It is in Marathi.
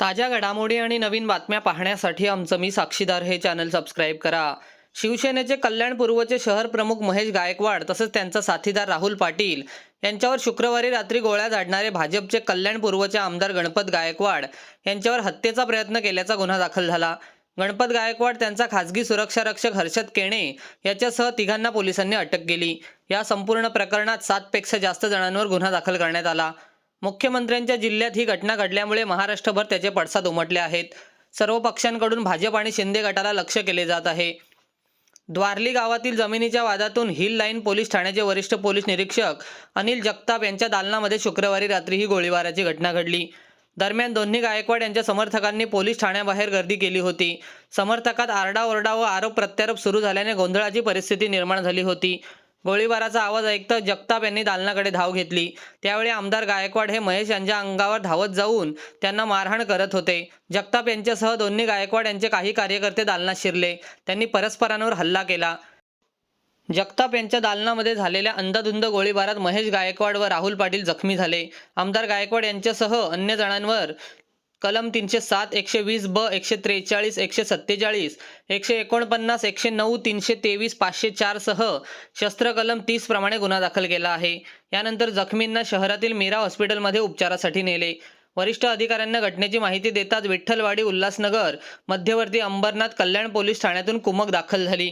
ताज्या घडामोडी आणि नवीन बातम्या पाहण्यासाठी आमचं मी साक्षीदार हे चॅनल सबस्क्राईब करा. शिवसेनेचे कल्याण पूर्वचे शहर प्रमुख महेश गायकवाड तसंच त्यांचा साथीदार राहुल पाटील यांच्यावर शुक्रवारी रात्री गोळ्या झाडणारे भाजपचे कल्याण पूर्वचे आमदार गणपत गायकवाड यांच्यावर हत्येचा प्रयत्न केल्याचा गुन्हा दाखल झाला. गणपत गायकवाड त्यांचा खासगी सुरक्षा रक्षक हर्षद केणे याच्यासह तिघांना पोलिसांनी अटक केली. या संपूर्ण प्रकरणात सातपेक्षा जास्त जणांवर गुन्हा दाखल करण्यात आला. मुख्यमंत्र्यांच्या जिल्ह्यात ही घटना घडल्यामुळे महाराष्ट्रभर त्याचे पडसाद उमटले आहेत. सर्व पक्षांकडून भाजप आणि शिंदे गटाला लक्ष केले जात आहे. द्वारली गावातील जमिनीच्या वादातून हिल लाईन पोलीस ठाण्याचे वरिष्ठ पोलीस निरीक्षक अनिल जगताप यांच्या दालनामध्ये शुक्रवारी रात्री ही गोळीबाराची घटना घडली. दरम्यान दोन्ही गायकवाड यांच्या समर्थकांनी पोलीस ठाण्याबाहेर गर्दी केली होती. समर्थकात आरडाओरडा व आरोप प्रत्यारोप सुरू झाल्याने गोंधळाची परिस्थिती निर्माण झाली होती. गोळीबाराचा आवाज ऐकता जगताप यांनी दालनाकडे धाव घेतली. त्यावेळी आमदार गायकवाड हे महेश यांच्या अंगावर धावत जाऊन त्यांना मारहाण करत होते. जगताप यांच्यासह दोन्ही गायकवाड यांचे काही कार्यकर्ते दालनात शिरले. त्यांनी परस्परांवर हल्ला केला. जगताप यांच्या दालनामध्ये झालेल्या अंधाधुंद गोळीबारात महेश गायकवाड व राहुल पाटील जखमी झाले. आमदार गायकवाड यांच्यासह अन्य जणांवर कलम तीनशे सात एकशे वीस ब एकशे त्रेचाळीस एकशे सत्तेचाळीस एकशे एकोणपन्नास एकशे नऊ तीनशे तेवीस पाचशे चारसह शस्त्र कलम तीस प्रमाणे गुन्हा दाखल केला आहे. यानंतर जखमींना शहरातील मीरा हॉस्पिटलमध्ये उपचारासाठी नेले. वरिष्ठ अधिकाऱ्यांना घटनेची माहिती देताच विठ्ठलवाडी उल्हासनगर मध्यवर्ती अंबरनाथ कल्याण पोलीस ठाण्यातून कुमक दाखल झाली.